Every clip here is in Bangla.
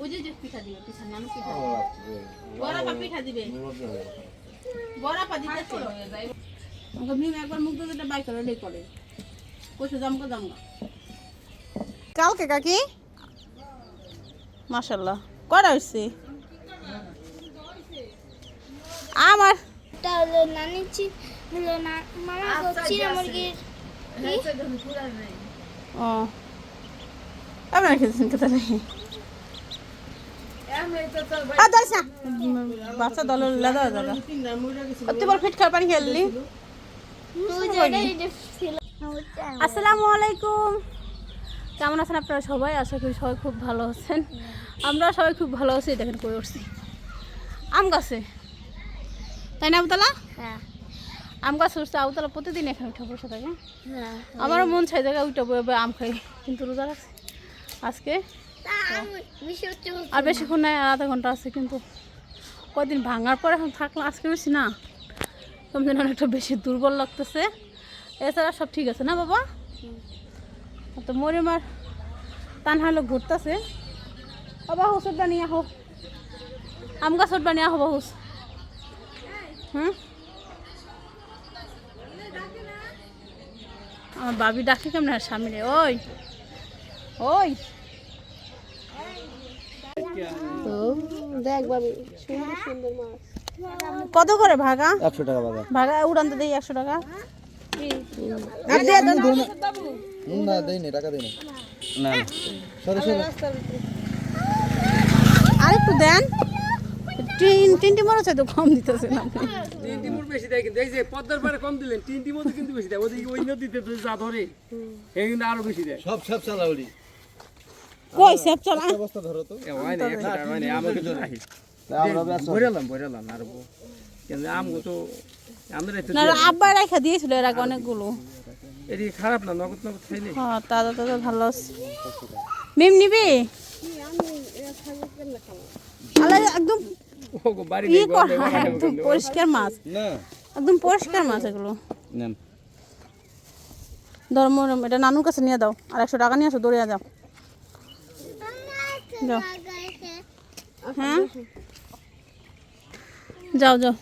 ওই যে যে পিঠা দিবে পিঠা পিঠা ও রাত্রে। বড়া পা পিঠা দিবে। হয়ে। বড়া পা আমাকে একবার মুখ বাই করে লেই করে। কইছে জামকা জামকা কালকে কাকি? মাশাআল্লাহ। করা হইছে? আমার। হলো নানি হলো না মামা চিরা মুরগির ও। আপনার খেয়েছেন কথা নেই আর দাঁড়িস না। বাচ্চা দল দাদা দাদা তুই ফিট খার পানি খেললি ওই যে এই যে ছিল আসসালামু আলাইকুম। কেমন আছেন আপনারা সবাই? আশা করি সবাই খুব ভালো আছেন। আমরা সবাই খুব ভালো আছি দেখেন করে উঠছি। আম গাছে। তাই না আবতলা? হ্যাঁ। আম গাছ উঠছে। আবতলা প্রতিদিন এখানে উঠে বসে থাকে। হ্যাঁ। আমারও মন চাই জায়গায় উঠে আম খাই। কিন্তু রোজা রাখছি। আজকে আর বেশিক্ষণ নাই, আধা ঘণ্টা আছে কিন্তু। কদিন ভাঙার পর এখন থাকলাম, আজকে বেশি না। তোমাদের অনেকটা বেশি দুর্বল লাগতেছে। এছাড়া সব ঠিক আছে না বাবা? তো মরিমার টান হালো ঘুরতেছে। বাবা হুস উঠবা নিয়ে আহো। আম গাছ উঠবা নিয়ে আহো বাহুস হুম? আমার বাবি ডাকে কেমন সামনে ওই ওই। কত করে ভাগা? একশো টাকা বাবা ভাগা উড়ান তো দেই একশো টাকা? না দেই নি টাকা দেই না। না সরে সরে। আরেকটু দেন। তিন তিনটি মরছে তো কম আপনি। তিনটি বেশি দেয় কিন্তু এই যে পদ্মার পারে কম দিলেন তিনটি কিন্তু বেশি দেয়। ওদিকে ওই নদীতে তো যা ধরে এই কিন্তু আরও বেশি দেয়। সব সব চালাউলি কই সেপ চলা অবস্থা ধরো তো। এ হয় না একশো টাকা হয় না আমাকে তো রাখি ভরালাম ভরালাম আর কিন্তু আমগো তো আমরা তো না আব্বা রেখা দিয়েছিল এর আগে অনেকগুলো। এটি খারাপ না নগদ নগদ খাইলে হ্যাঁ তাজা তাজা ভালো আছে। মিম নিবি? আলে একদম বাড়ি নেই পরিষ্কার মাছ। না। একদম পরিষ্কার মাছ এগুলো। নেন। ধর্ম এটা নানুর কাছে নিয়ে দাও। আর একশো টাকা নিয়ে আসো দৌড়িয়ে যাও। যাও। হ্যাঁ? যাও যাও।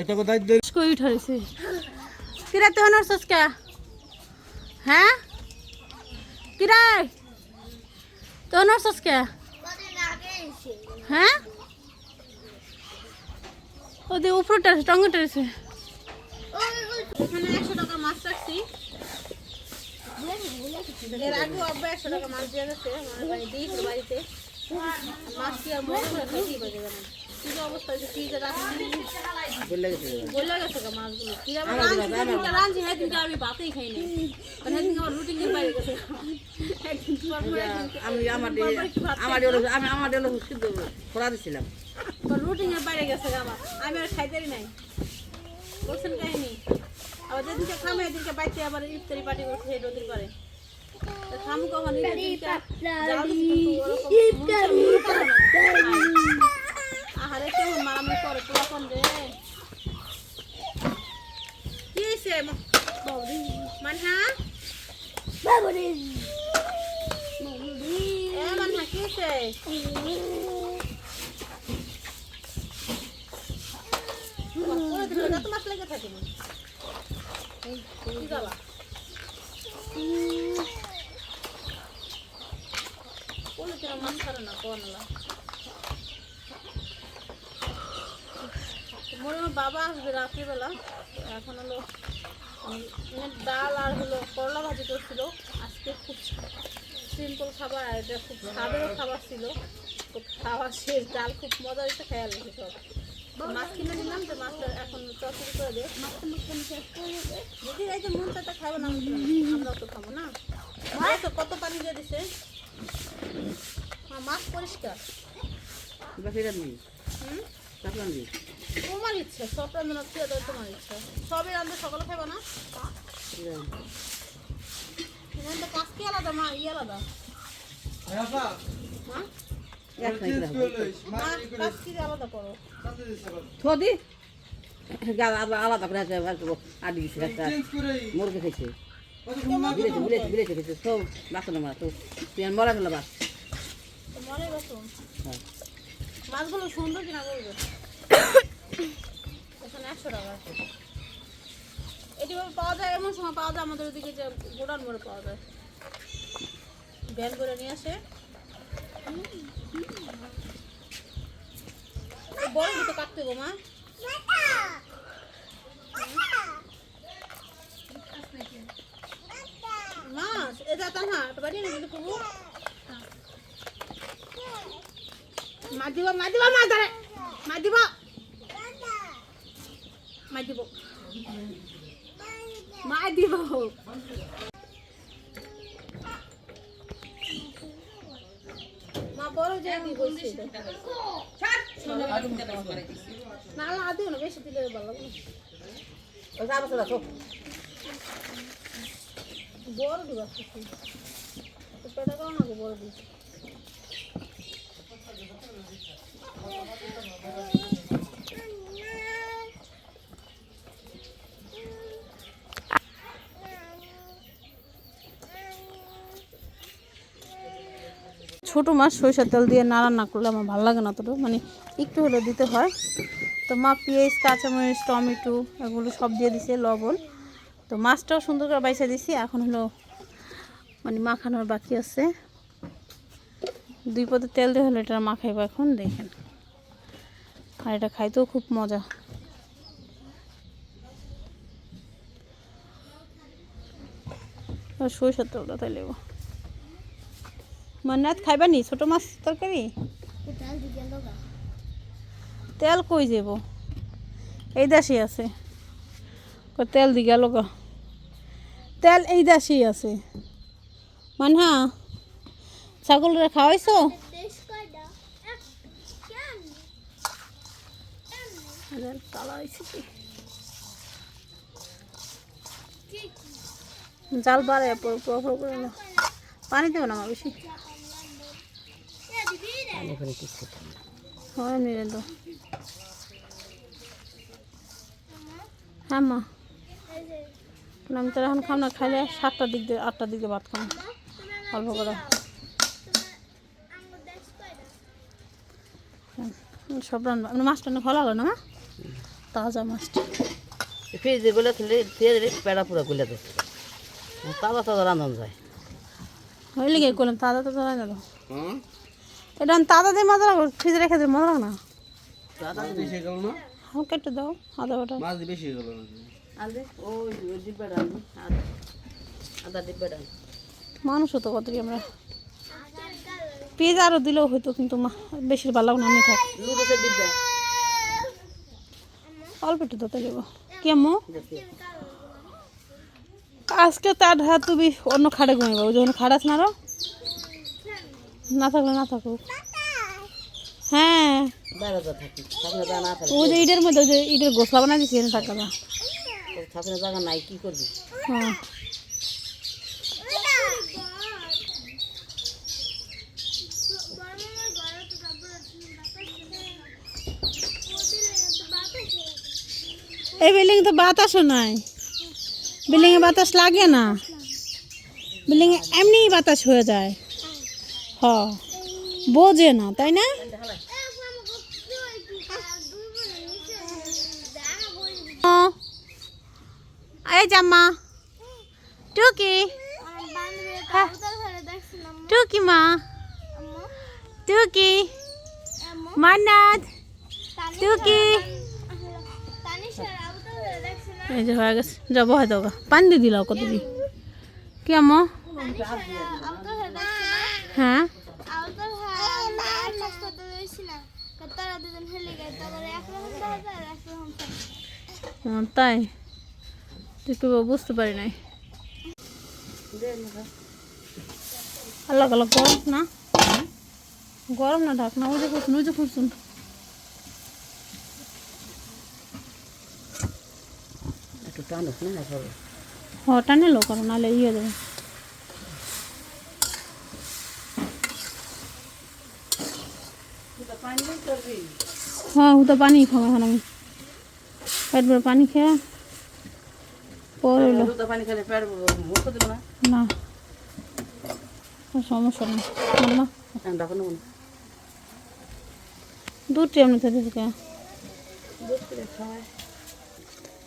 এটা কোথায় কই উঠাইছে কিরা তুই হনর সসকা হ্যাঁ? কিরা? তুই হনর সসকা হ্যাঁ? ওদের উপরটা টঙ্গটা আছে এখানে একশো টাকা মাছ রাখছি। এর আগে আব্বা একশো টাকা মাছ দিয়ে গেছে আমার বাড়ি দিয়েছিল বাড়িতে। মাছ কি আর মনে করে খাইতেই পারে না কি অবস্থা হয়েছে ফ্রিজে রাখছি বলে গেছে মাছগুলো? কি রাঁধছি রাঁধছি আমি ভাতেই খাই আর একদিনকে আমার বাইরে গেছে। আমি আমি হলো সিদ্ধ দিছিলাম। এর বাইরে গেছে আমার আমি আর খাইতেই নাই। বলছেন কাহিনি। আবার যেদিনকে খামে এদিনকে বাইতে আবার ইফতারি পার্টি করছে সেই নদীর পারে খামু কখন? আহারে কেমন মারামারি করে পোলাপন রে? কি হয়েছে মানহা? এ মানহা কি হয়েছে পুরো দিন যত মাছ লেগে থাকে মনে হয় বাবা আসবে রাত্রিবেলা এখন হলো মানে ডাল আর হলো করলা ভাজি করছিল আজকে খুব সিম্পল খাবার আর এটা খুব স্বাদেরও খাবার ছিল তো খাওয়া শেষ ডাল খুব মজা হয়েছে খেয়াল রেখে সব মাছ কিনে নিলাম তো মাছটা এখন চচড়ি করে দে। মাছটা শেষ করে দেবে যদি এই যে মন চাটা খাব না আমরা তো খাব না। মাছ? তো কত পানি দিয়ে দিছে? হ্যাঁ মাছ পরিষ্কার। তোমার ইচ্ছা সব রান্না খেয়ে তোমার ইচ্ছা। সবই রান্না সকালে খাব না? এখানে তো কাজ কি আলাদা মা ই আলাদা। মা? থদি? আলাদা আলাদা করে আছে আদি দিছে একটা মুরগি খেয়েছে। বিলেছে বিলেছে বিলেছে খেয়েছে। সব বাসন মারা তো তুই মরা ফেলা বাস মনে মাছগুলো সুন্দর কিনা বলবে? একশো টাকা। এটি পাওয়া যায় এমন সময় পাওয়া যায় আমাদের ওদিকে যে গোডাউন মোড়ে পাওয়া যায়। ব্যান করে নিয়ে আসে। বড় দুটো কাটতে গো মা। মাছ এ যাতা তো বাড়ি না কিন্তু কুবু মা দিব মা দিব, মা ধরে মা দিব। মা দিব। দিব। মা বড় যে দিব না আল্লাহ দিও না বেশি দিলে ভালো। লাগবে না। বড় দিবা। পেটা করো না বড় দিবা। ছোটো মাছ সরিষার তেল দিয়ে না রান্না করলে আমার ভালো লাগে না অতটা। মানে একটু হলে দিতে হয়। তো মা পেঁয়াজ, কাঁচামরিচ, টমেটো এগুলো সব দিয়ে দিছে, লবণ। তো মাছটাও সুন্দর করে বাইসা দিছি, এখন হলো মানে মাখানোর বাকি আছে। দুই পদে তেল দিয়ে হলো এটা মাখাইবো এখন, দেখেন। আর এটা খাইতেও খুব মজা। সরিষার তেলটা তাই লেবো মান্নাত খাইবা নি ছোট মাছ তরকারি? তেল কই যাব? এই দাসি আছে। তেল দি গেল তেল এই দাসি আছে। মানহা, ছাগলরা খাওয়াইছো? জাল বাড়ে পানি দেবো না বেশি। কিছু হয় নিলেন তো হ্যাঁ মা। আমি তো এখন খাম না খাইলে সাতটার দিক দিয়ে আটটার দিক দিয়ে ভাত খাম অল্প করে। সব রান্না মানে মাছটা না ভালো হলো না মা? তাজা মাছটা। ফ্রিজে গলে খেলে ফ্রিজে পেড়া পুরা গুলে দেয় তাজা তাজা রান্ধন যায়। ওই লিগে করলাম তাজা তাজা রান্না দাও এটা আমি তাজা দিয়ে মজা লাগল ফ্রিজে রেখে দিয়ে মজা না। বেশি গেল না? একটু দাও আদা বাটা। মাছ বেশি গেল না ওই ওই আদা তো কত আমরা। পেঁয়াজ আরও দিলেও হয়তো কিন্তু মা বেশি ভালো না আমি অল্প একটু দিতে দেবো কেমন আজকে তার হাত তুমি অন্য খাড়ে ঘুমাইবা ওই যখন খাড়াস না আরও? না থাকলে না থাকুক। হ্যাঁ। ওই যে ইটের মধ্যে ওই যে ইটের গোসলা বানাই দিছি, এনে থাকা না থাকলে জায়গা নাই কি করবি হ্যাঁ। এই বিল্ডিং তো বাতাসও নাই। বিল্ডিংয়ে বাতাস লাগে না। বিল্ডিংয়ে এমনিই বাতাস হয়ে যায়। বোঝে না, তাই না? এই জাম্মা টুকি। টুকি মা। টুকি। মান্নাত। টুকি। এই যে হয়ে গেছে। যাব হয়তো পানি দিয়ে দিলাও কত দি কেমন হ্যাঁ। ও, তাই। তুই বুঝতে পারি নাই। আল্লাহ আল্লাহ গরম না? গরম না ঢাক না? ওই যে করছুন ওই যে একটু টানুক না সব হটা নিলো কারণ নাহলে ইয়ে দেবে হ্যাঁ হুদা পানি খাব এখন আমি। পেট ভরে পানি খেয়ে দিল না? সমস্যা নেই। না। দুধটি এমনি থেকে থেকে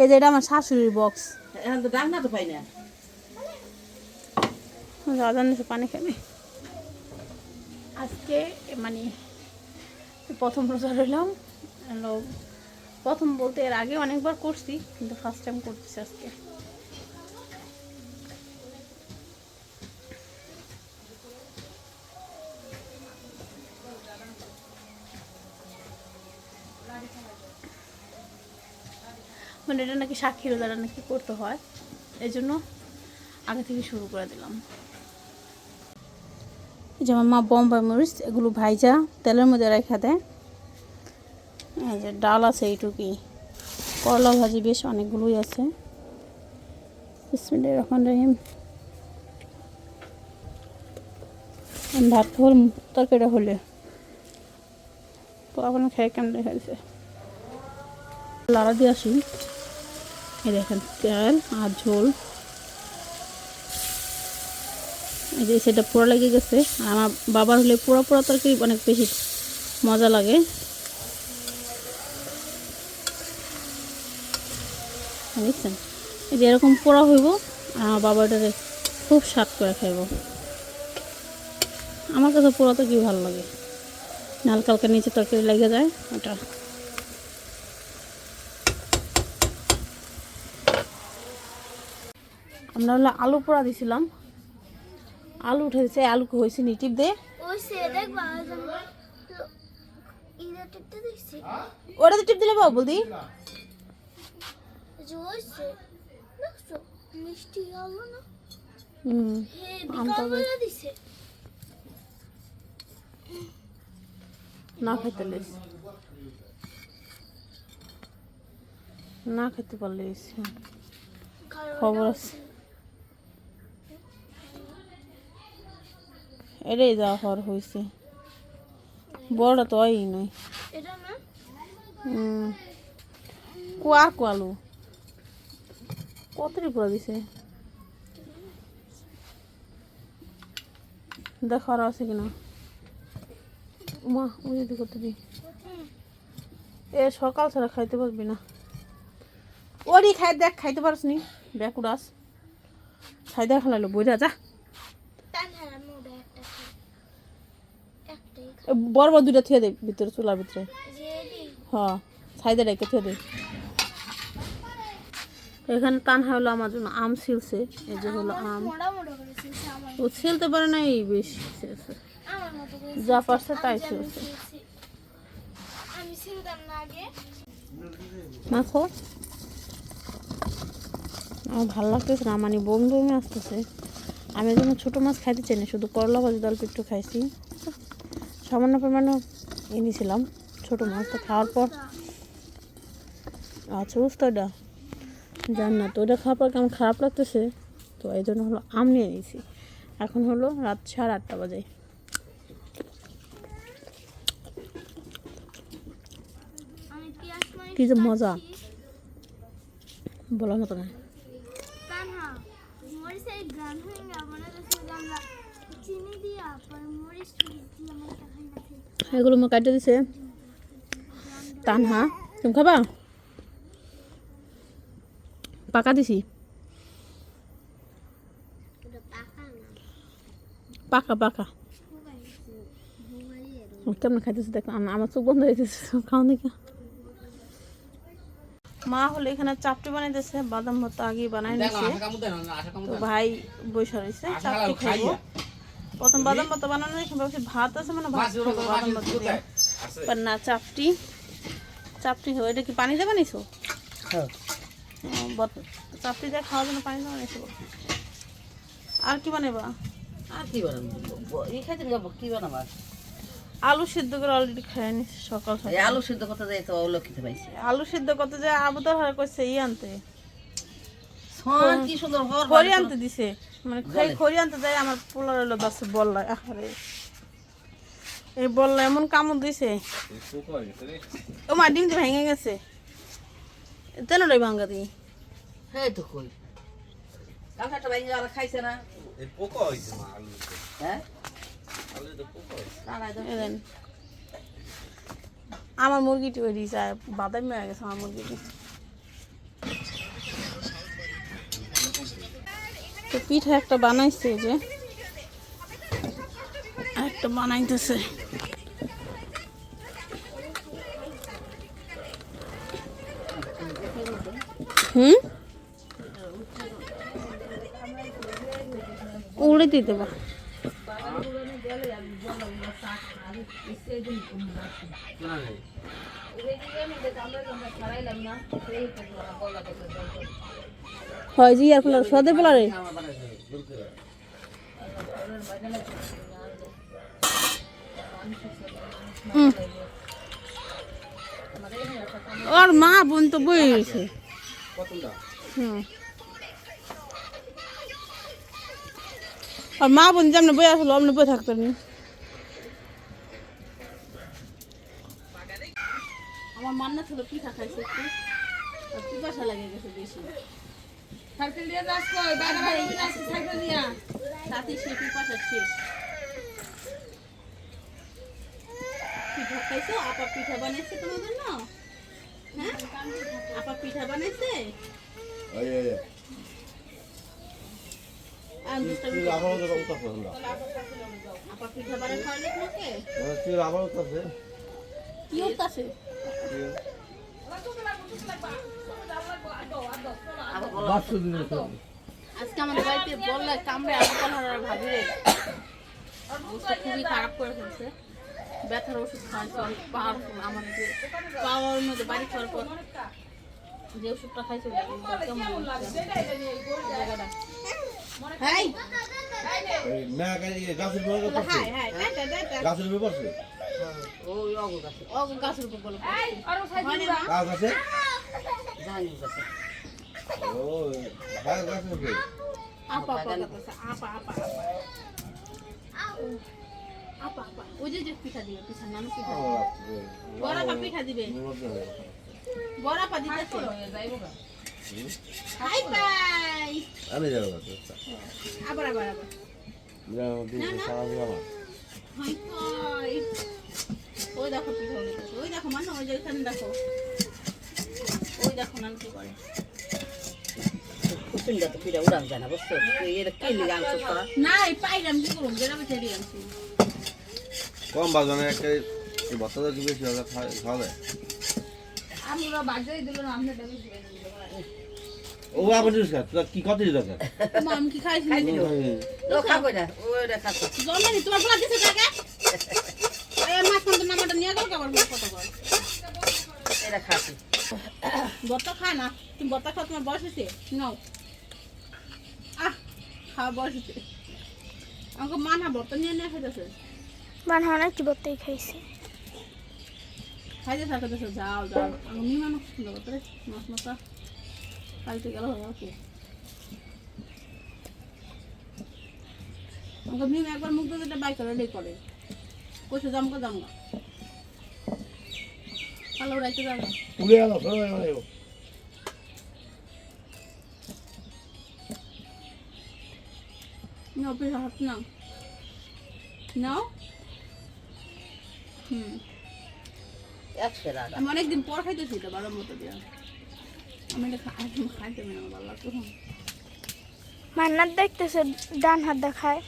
এই যে এটা আমার শাশুড়ির বক্স এখন তো ডাক না তো পাই না। রাজান পানি খাবে আজকে মানে প্রথম রোজা রইলাম। হলো প্রথম বলতে এর আগে অনেকবার করছি, কিন্তু ফার্স্ট টাইম করতেছি আজকে। মানে এটা নাকি সাক্ষী রোজাটা নাকি করতে হয় এই জন্য আগে থেকে শুরু করে দিলাম। যেমন মা বম্বাই মরিচ, এগুলো ভাইজা, তেলের মধ্যে রেখা দেয়। যে ডাল আছে এইটুকুই। করলা ভাজি বেশ অনেকগুলোই আছে। বিসমিল্লাহির রহমানির রহিম। ভাত খাবার তরকারিটা হলে। তো এখন খেয়ে কেমন দেখা গেছে লাড়া দিয়ে আসি। এই দেখেন, তেল আর ঝোল। এই যে সেটা পোড়া লেগে গেছে। আমার বাবার হলে পোড়া পোড়া তরকারি অনেক বেশি মজা লাগে। দেখছেন এই যে এরকম পোড়া হইব আর আমার বাবা খুব স্বাদ করে খাইব। আমার কাছে পোড়া তো কি ভালো লাগে? হালকা হালকা নিচে তরকারি লেগে যায় ওটা। আমরা হলো আলু পোড়া দিছিলাম। আলু উঠে দিছে আলু হয়েছে নি টিপ দে। ওটা তো টিপ দিলে বাবু বলদি। সে দেখছ? মিষ্টি আলো না? হুম হে আমটা বিকালবেলা দিছে। না খেতে লেস। না খেতে পারলে খবর আছে। এটাই যা হওয়ার হয়েছে। বড়টা তো হয়ই নয় এটা না? হুম। কুয়ার কোয়ালু। কতটি পুরো দিছে? দেখো আর আছে কিনা। মা ওই যদি করতে দি এ সকাল ছাড়া খাইতে পারবি না। ওরই খাই দেখ খাইতে পারস নি। বেকুড়াস খাই দেখ খালাইলো বইরা যা। বড় বড় দুইটা থুয়ে দে ভিতরে চুলার ভিতরে। হ্যাঁ সাইডে রেখে থুয়ে দে। এখানে টানহা হলো আমার জন্য আম ছিলছে এই যে হলো আম। ও ছিলতে পারে না এই বেশি যা পারছে তাই ছিলছে। মাখো আমার ভালো লাগতেছে না মানে বমি বমি আসতেছে। আমি যেন ছোটো মাছ খাইতে চাই না শুধু করলা ভাজি ডাল পিট্টু খাইছি। সামান্য পরিমাণে এনেছিলাম ছোটো মাছ। তো খাওয়ার পর আচ্ছা বুঝতে জান না তো ওটা খাওয়ার পর কেমন খারাপ লাগতেছে? তো এই জন্য হলো আম নিয়ে নিয়েছি। এখন হলো রাত সাড়ে আটটা বাজে। কি যে মজা। বলার মতো না। এগুলো আমার কাটে দিছে। তানহা তুমি খাবা? পাকা দিছি? পাকা পাকা কেমন খাইতেছে দেখো আমার চোখ বন্ধ হয়ে খাওয়া দেখে। মা হলে এখানে চাপটি বানাইতেছে বাদাম ভর্তা আগে বানাই নিছে। তো ভাই বসে রয়েছে চাপটি খাইবো। প্রথম বাদাম ভর্তা বানানো দেখে ভাবছি ভাত আছে মানে ভাত খাব বাদাম ভর্তা দিয়ে না চাপটি। চাপটি এটা কি পানিতে বানিয়েছো হ্যাঁ। চাপটি দিয়ে খাওয়ার জন্য পানি আর কি বানাবা আর কি বানাবো? এই খাইতে যাব কি বানাবো? আলু সিদ্ধ করে অলরেডি খেয়ে নিস সকাল সকাল। আলু সিদ্ধ করতে যাই তো খেতে পাইছি। আলু সিদ্ধ করতে যায় আবুদার হার করছে ই আনতে। সন কি সুন্দর খড়ি আনতে দিছে। মানে খড়ি খড়ি আনতে যায় আমার পোলার হলো দশ বললা। আরে এই বললা এমন কামড় দিছে। ও মা ডিম ভেঙে গেছে। তেন রে ভাঙ্গা দি হ্যাঁ তো কই। একটা বাইরে আর খাইছে না। পোকা মা আলু হ্যাঁ? দেন। আমার মুরগিটি ওই যায় বাদামি হয়ে গেছে আমার মুরগিটি। তো পিঠা একটা বানাইছে যে। একটা বানাইতেছে। হুম? উড়ে দিতে বা হয় জি আর ফুলার সদে হুম। ওর মা বোন তো বই গেছে আর মা বোন যেমন বই আসলো অমনি বই থাকতো নি। আমার মান্না ছিল পিঠা খাইছে একটু আর পিপাসা লাগে গেছে বেশি। সাইকেল দিয়ে যাস কই? বাইরে বাইরে উঠে আসছি সাইকেল দিয়া সাথে সে পিপাসা শেষ। পিঠা খাইছো আপা পিঠা বানাইছে তোমার জন্য হ্যাঁ? আপা পিঠা বানাইছে? দুষ্টামি তুই আবার ওদের আপা পিঠা বানাই খাওয়ালে তোমাকে তুই আবার উত্তর কি হতাছে বাসু দিনে তো আজকে আমাদের বাড়িতে বললে কামড়ে আলু পাহাড় ভাবি খুবই খারাপ করে ফেলছে। ব্যথার ওষুধ খাওয়াইছে অনেক পাওয়ার আমাদের যে পাওয়ার মধ্যে বাড়ি খাওয়ার পর যে ওষুধটা খাইছে কেমন জায়গাটা। আপা আপা আপা আপা। আপা আপা আপা ওই যে যে পিঠা দিবে পিঠা বড় আপা পিঠা দিবে। বড় হাই বাই আমি যাব আবার আবার আবার। সারা যাব হাই বাই ওই দেখো পিঠা ওই দেখো মানে ওই দেখো। ওই দেখো কি করে কুসুমটা তো পিঠা উড়ান যায় না বুঝছ? এটা কি লিগে না এই পাইরাম কি করুম যেটা পিঠা দিয়ে আনছি। কম বাজানে একটা এই বাচ্চাদের কি বেশি হবে খাওয়া যায়। আমরা বাজারে দিল না আমরা ডাবি ও আবার জিনিস খা তুই কি কত দরকার তোমার আমি কি খাইছি? ও খাব না। ওইটা খাচ্ছ জন্মানি তোমার পোলা দিছে টাকা এই মাছ কিন্তু নামাটা নিয়ে গেল আবার কত কর এটা খাচ্ছি বত্তা খা না তুমি বত্তা খাও তোমার বয়স হয়েছে? নাও। আহ খাওয়া বয়স হয়েছে। আমাকে মা না বত্তা নিয়ে নিয়ে খাইতেছে। মানে অনেক বলতেই খাইছে। খাইতে থাকতেছে যাও যাও। আমি মানুষ জগতে মাছ মাথা। কালকে গেল হবে ওকে আমাকে মিম একবার মুখ দিয়ে বাইক করে রেডি করে কইছে জামকা জামকা রাইতে যাবে। উড়ে গেল হুম। আমি অনেকদিন পর খাইতেছি এটা বারো মতো দিয়া। আমি এটা খা- একদম খাইতে পারি না আমার ভালো লাগতো মান্নার দেখতেছে ডান হাত দেখায়।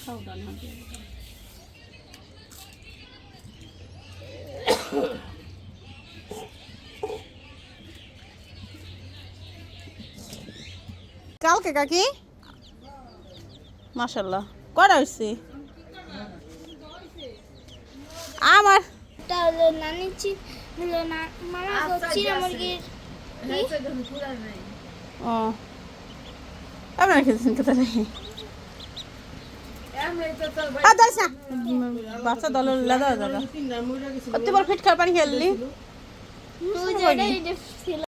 খাও ডান হাত। কালকে কাকি? মাশাল্লাহ। কটা হয়েছে আমার? এটা হলো নানি চি হলো না মামা চিরা মুরগির ও। আপনার খেয়েছেন কোথা থেকে বাচ্চা দল দাদা। দাদা কত বড় ফিট খাওয়ার পানি খেললি?